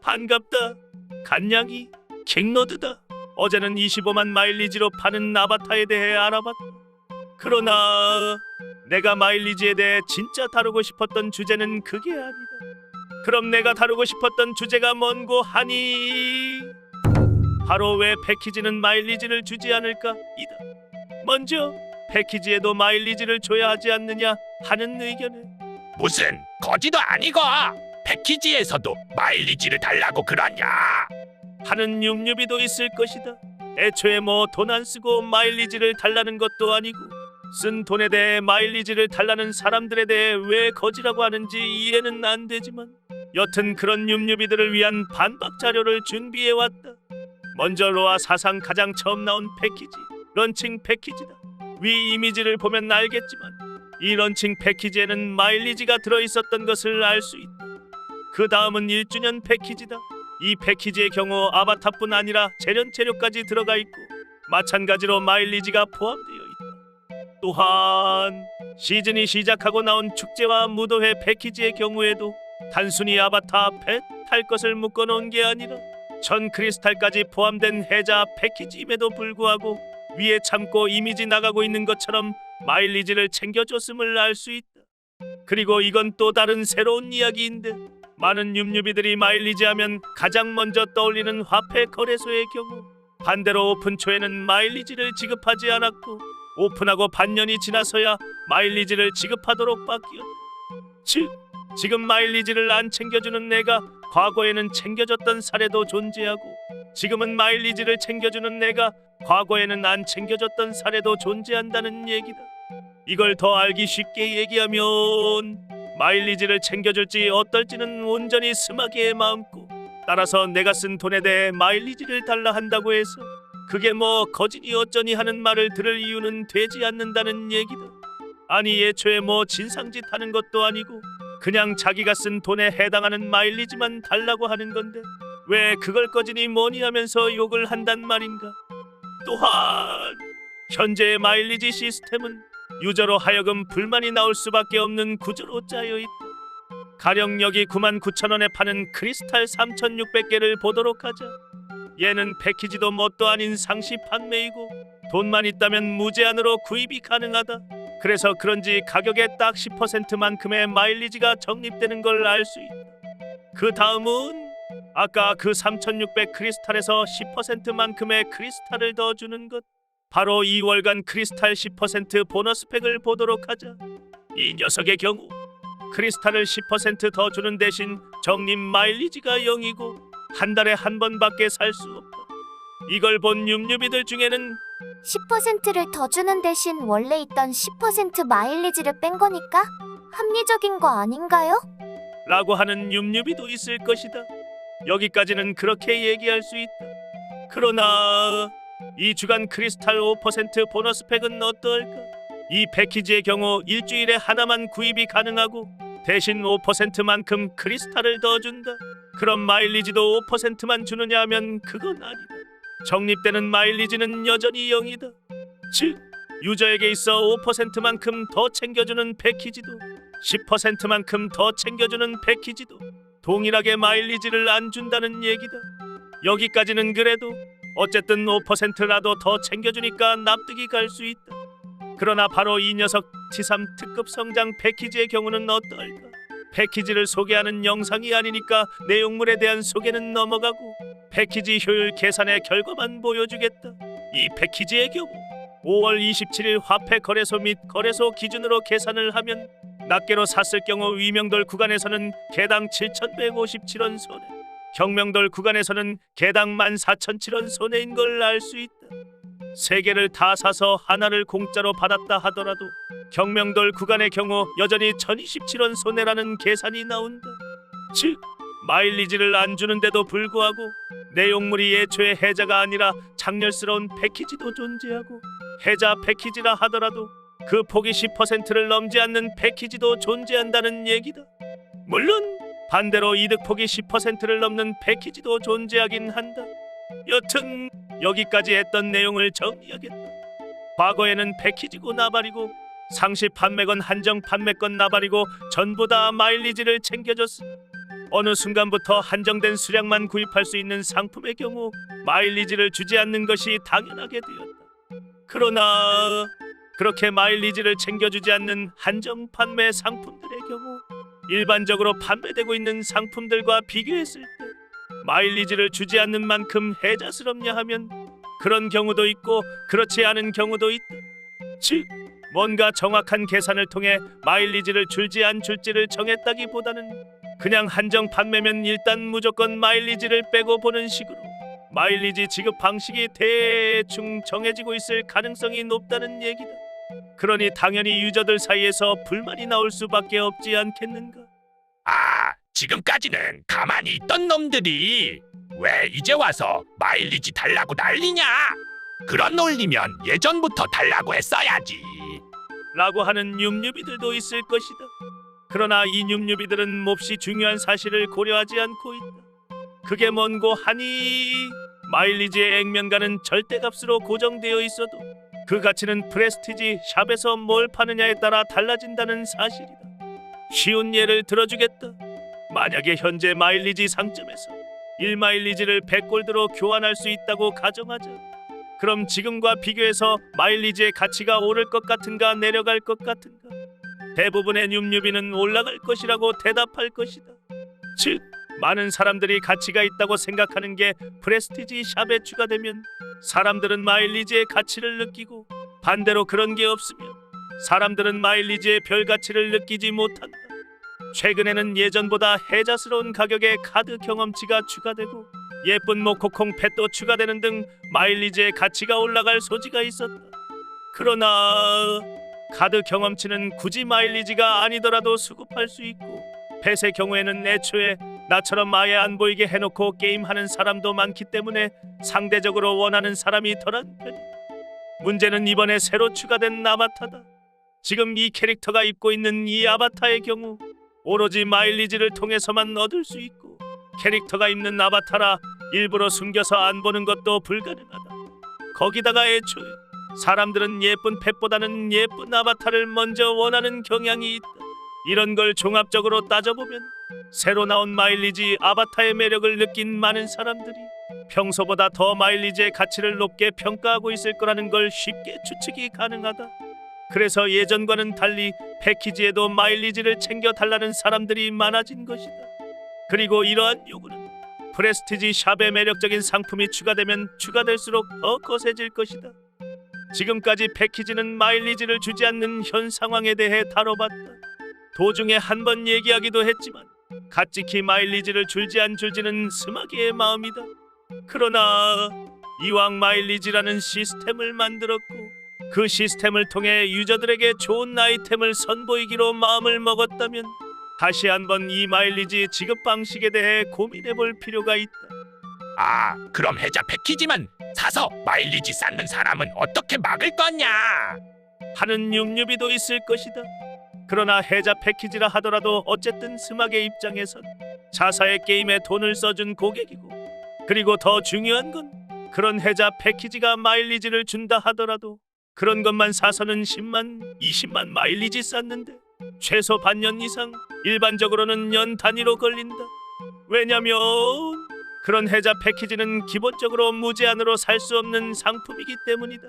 반갑다. 간냥이 킹노드다. 어제는 25만 마일리지로 파는 아바타에 대해 알아봤다. 그러나 내가 마일리지에 대해 진짜 다루고 싶었던 주제는 그게 아니다. 그럼 내가 다루고 싶었던 주제가 뭔고 하니? 바로 왜 패키지는 마일리지를 주지 않을까? 이다. 먼저 패키지에도 마일리지를 줘야 하지 않느냐 하는 의견은 무슨 거지도 아니고 패키지에서도 마일리지를 달라고 그러냐? 하는 윰윰이도 있을 것이다. 애초에 뭐 돈 안 쓰고 마일리지를 달라는 것도 아니고 쓴 돈에 대해 마일리지를 달라는 사람들에 대해 왜 거지라고 하는지 이해는 안 되지만 여튼 그런 윰윰이들을 위한 반박 자료를 준비해 왔다. 먼저 로아 사상 가장 처음 나온 패키지 런칭 패키지다. 위 이미지를 보면 알겠지만 이 런칭 패키지에는 마일리지가 들어 있었던 것을 알 수 있다. 그 다음은 1주년 패키지다. 이 패키지의 경우 아바타뿐 아니라 재련 재료까지 들어가 있고 마찬가지로 마일리지가 포함되어 있다. 또한 시즌이 시작하고 나온 축제와 무도회 패키지의 경우에도 단순히 아바타 펫탈 것을 묶어 놓은 게 아니라 전 크리스탈까지 포함된 해자 패키지임에도 불구하고 위에 참고 이미지 나가고 있는 것처럼 마일리지를 챙겨줬음을 알 수 있다. 그리고 이건 또 다른 새로운 이야기인데 많은 윰윰이들이 마일리지 하면 가장 먼저 떠올리는 화폐 거래소의 경우 반대로 오픈 초에는 마일리지를 지급하지 않았고 오픈하고 반년이 지나서야 마일리지를 지급하도록 바뀌었다. 즉 지금 마일리지를 안 챙겨주는 내가 과거에는 챙겨줬던 사례도 존재하고 지금은 마일리지를 챙겨주는 내가 과거에는 안 챙겨줬던 사례도 존재한다는 얘기다. 이걸 더 알기 쉽게 얘기하면 마일리지를 챙겨줄지 어떨지는 온전히 스마기의 마음고 따라서 내가 쓴 돈에 대해 마일리지를 달라 한다고 해서 그게 뭐 거지니 어쩌니 하는 말을 들을 이유는 되지 않는다는 얘기다. 아니 애초에 뭐 진상짓 하는 것도 아니고 그냥 자기가 쓴 돈에 해당하는 마일리지만 달라고 하는 건데 왜 그걸 거지니 뭐니 하면서 욕을 한단 말인가? 또한 현재의 마일리지 시스템은 유저로 하여금 불만이 나올 수밖에 없는 구조로 짜여 있다. 가령 여기 9만 9천 원에 파는 크리스탈 3,600개를 보도록 하자. 얘는 패키지도 뭣도 아닌 상시 판매이고 돈만 있다면 무제한으로 구입이 가능하다. 그래서 그런지 가격의 딱 10%만큼의 마일리지가 적립되는 걸 알 수 있다. 그 다음은 아까 그 3,600 크리스탈에서 10%만큼의 크리스탈을 더 주는 것. 바로 2월간 크리스탈 10% 보너스 팩을 보도록 하자. 이 녀석의 경우 크리스탈을 10%더 주는 대신 적립 마일리지가 0이고 한 달에 한 번밖에 살 수 없다. 이걸 본 윰윰이들 중에는 10%를 더 주는 대신 원래 있던 10% 마일리지를 뺀 거니까 합리적인 거 아닌가요? 라고 하는 윰윰이도 있을 것이다. 여기까지는 그렇게 얘기할 수 있다. 그러나 이 주간 크리스탈 5% 보너스 팩은 어떨까? 이 패키지의 경우 일주일에 하나만 구입이 가능하고 대신 5%만큼 크리스탈을 더 준다. 그럼 마일리지도 5%만 주느냐 하면 그건 아니다. 적립되는 마일리지는 여전히 0이다. 즉 유저에게 있어 5%만큼 더 챙겨주는 패키지도 10%만큼 더 챙겨주는 패키지도 동일하게 마일리지를 안 준다는 얘기다. 여기까지는 그래도 어쨌든 5%라도 더 챙겨주니까 납득이 갈 수 있다. 그러나 바로 이 녀석 T3 특급 성장 패키지의 경우는 어떨까? 패키지를 소개하는 영상이 아니니까 내용물에 대한 소개는 넘어가고 패키지 효율 계산의 결과만 보여주겠다. 이 패키지의 경우 5월 27일 화폐 거래소 및 거래소 기준으로 계산을 하면 낱개로 샀을 경우 위명돌 구간에서는 개당 7,157원 손해, 경명돌 구간에서는 개당 14,007원 손해인 걸 알 수 있다. 세 개를 다 사서 하나를 공짜로 받았다 하더라도 경명돌 구간의 경우 여전히 1,027원 손해라는 계산이 나온다. 즉 마일리지를 안 주는데도 불구하고 내용물이 애초에 해자가 아니라 장렬스러운 패키지도 존재하고 해자 패키지라 하더라도 그 폭이 10%를 넘지 않는 패키지도 존재한다는 얘기다. 물론 반대로 이득 폭이 10%를 넘는 패키지도 존재하긴 한다. 여튼 여기까지 했던 내용을 정리하겠다. 과거에는 패키지고 나발이고 상시 판매건 한정 판매건 나발이고 전부 다 마일리지를 챙겨줬으나 어느 순간부터 한정된 수량만 구입할 수 있는 상품의 경우 마일리지를 주지 않는 것이 당연하게 되었다. 그러나 그렇게 마일리지를 챙겨주지 않는 한정 판매 상품들의 경우 일반적으로 판매되고 있는 상품들과 비교했을 때 마일리지를 주지 않는 만큼 해자스럽냐 하면 그런 경우도 있고 그렇지 않은 경우도 있다. 즉 뭔가 정확한 계산을 통해 마일리지를 줄지 안 줄지를 정했다기보다는 그냥 한정 판매면 일단 무조건 마일리지를 빼고 보는 식으로 마일리지 지급 방식이 대충 정해지고 있을 가능성이 높다는 얘기다. 그러니 당연히 유저들 사이에서 불만이 나올 수밖에 없지 않겠는가? 아, 지금까지는 가만히 있던 놈들이 왜 이제 와서 마일리지 달라고 난리냐? 그런 논리면 예전부터 달라고 했어야지. 라고 하는 윰윰이들도 있을 것이다. 그러나 이 윰윰이들은 몹시 중요한 사실을 고려하지 않고 있다. 그게 뭔고 하니 마일리지의 액면가는 절대값으로 고정되어 있어도 그 가치는 프레스티지 샵에서 뭘 파느냐에 따라 달라진다는 사실이다. 쉬운 예를 들어주겠다. 만약에 현재 마일리지 상점에서 1마일리지를 100골드로 교환할 수 있다고 가정하자. 그럼 지금과 비교해서 마일리지의 가치가 오를 것 같은가 내려갈 것 같은가? 대부분의 윰윰이는 올라갈 것이라고 대답할 것이다. 즉, 많은 사람들이 가치가 있다고 생각하는 게 프레스티지 샵에 추가되면 사람들은 마일리지의 가치를 느끼고 반대로 그런 게 없으면 사람들은 마일리지의 별 가치를 느끼지 못한다. 최근에는 예전보다 해자스러운 가격의 카드 경험치가 추가되고 예쁜 모코콩 펫도 추가되는 등 마일리지의 가치가 올라갈 소지가 있었다. 그러나 카드 경험치는 굳이 마일리지가 아니더라도 수급할 수 있고 펫의 경우에는 애초에 나처럼 아예 안 보이게 해놓고 게임하는 사람도 많기 때문에 상대적으로 원하는 사람이 덜한 편이다. 문제는 이번에 새로 추가된 아바타다. 지금 이 캐릭터가 입고 있는 이 아바타의 경우 오로지 마일리지를 통해서만 얻을 수 있고 캐릭터가 입는 아바타라 일부러 숨겨서 안 보는 것도 불가능하다. 거기다가 애초에 사람들은 예쁜 펫보다는 예쁜 아바타를 먼저 원하는 경향이 있다. 이런 걸 종합적으로 따져보면 새로 나온 마일리지 아바타의 매력을 느낀 많은 사람들이 평소보다 더 마일리지의 가치를 높게 평가하고 있을 거라는 걸 쉽게 추측이 가능하다. 그래서 예전과는 달리 패키지에도 마일리지를 챙겨 달라는 사람들이 많아진 것이다. 그리고 이러한 요구는 프레스티지 샵의 매력적인 상품이 추가되면 추가될수록 더 거세질 것이다. 지금까지 패키지는 마일리지를 주지 않는 현 상황에 대해 다뤄봤다. 도중에 한 번 얘기하기도 했지만 갓지키 마일리지를 줄지 안 줄지는 스마게의 마음이다. 그러나 이왕 마일리지라는 시스템을 만들었고 그 시스템을 통해 유저들에게 좋은 아이템을 선보이기로 마음을 먹었다면 다시 한번 이 마일리지 지급 방식에 대해 고민해 볼 필요가 있다. 아, 그럼 해자 패키지만 사서 마일리지 쌓는 사람은 어떻게 막을 거냐? 하는 육류비도 있을 것이다. 그러나 해자 패키지라 하더라도 어쨌든 스마게 입장에선 자사의 게임에 돈을 써준 고객이고 그리고 더 중요한 건 그런 해자 패키지가 마일리지를 준다 하더라도 그런 것만 사서는 10만, 20만 마일리지 쌓는데 최소 반년 이상 일반적으로는 연 단위로 걸린다. 왜냐면 그런 해자 패키지는 기본적으로 무제한으로 살 수 없는 상품이기 때문이다.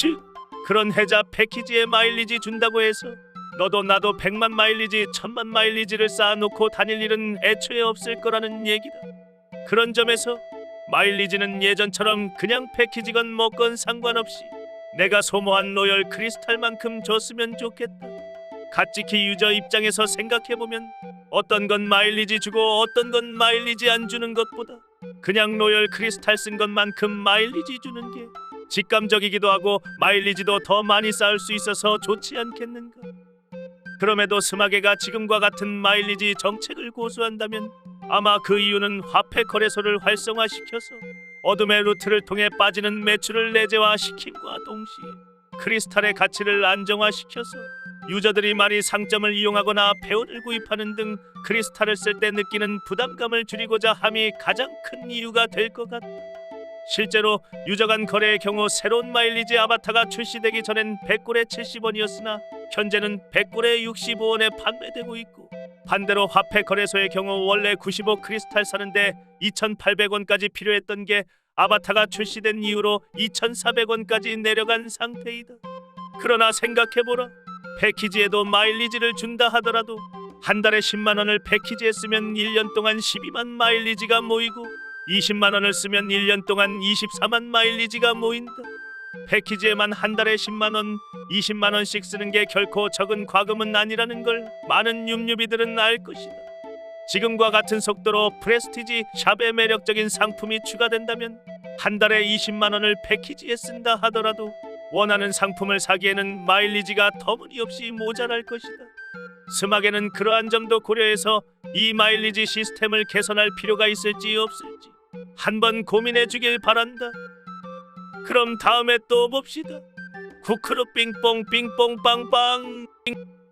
즉 그런 해자 패키지에 마일리지 준다고 해서 너도 나도 100만 마일리지, 1000만 마일리지를 쌓아놓고 다닐 일은 애초에 없을 거라는 얘기다. 그런 점에서 마일리지는 예전처럼 그냥 패키지건 뭐건 상관없이 내가 소모한 로열 크리스탈만큼 줬으면 좋겠다. 갓지키 유저 입장에서 생각해보면 어떤 건 마일리지 주고 어떤 건 마일리지 안 주는 것보다 그냥 로열 크리스탈 쓴 것만큼 마일리지 주는 게 직감적이기도 하고 마일리지도 더 많이 쌓을 수 있어서 좋지 않겠는가? 그럼에도 스마게가 지금과 같은 마일리지 정책을 고수한다면 아마 그 이유는 화폐 거래소를 활성화시켜서 어둠의 루트를 통해 빠지는 매출을 내재화시킴과 동시에 크리스탈의 가치를 안정화시켜서 유저들이 많이 상점을 이용하거나 페온을 구입하는 등 크리스탈을 쓸 때 느끼는 부담감을 줄이고자 함이 가장 큰 이유가 될 것 같다. 실제로 유저 간 거래의 경우 새로운 마일리지 아바타가 출시되기 전엔 100골에 70원이었으나 현재는 100골에 65원에 판매되고 있고 반대로 화폐 거래소의 경우 원래 95 크리스탈 사는데 2,800원까지 필요했던 게 아바타가 출시된 이후로 2,400원까지 내려간 상태이다. 그러나 생각해보라. 패키지에도 마일리지를 준다 하더라도 한 달에 10만 원을 패키지에 쓰면 1년 동안 12만 마일리지가 모이고 20만 원을 쓰면 1년 동안 24만 마일리지가 모인다. 패키지에만 한 달에 10만 원, 20만 원씩 쓰는 게 결코 적은 과금은 아니라는 걸 많은 윰윰이들은 알 것이다. 지금과 같은 속도로 프레스티지 샵의 매력적인 상품이 추가된다면 한 달에 20만 원을 패키지에 쓴다 하더라도 원하는 상품을 사기에는 마일리지가 터무니없이 모자랄 것이다. 스마게는 그러한 점도 고려해서 이 마일리지 시스템을 개선할 필요가 있을지 없을지 한번 고민해 주길 바란다. 그럼 다음에 또 봅시다. 쿠크루 빙뽕 빙뽕 빵빵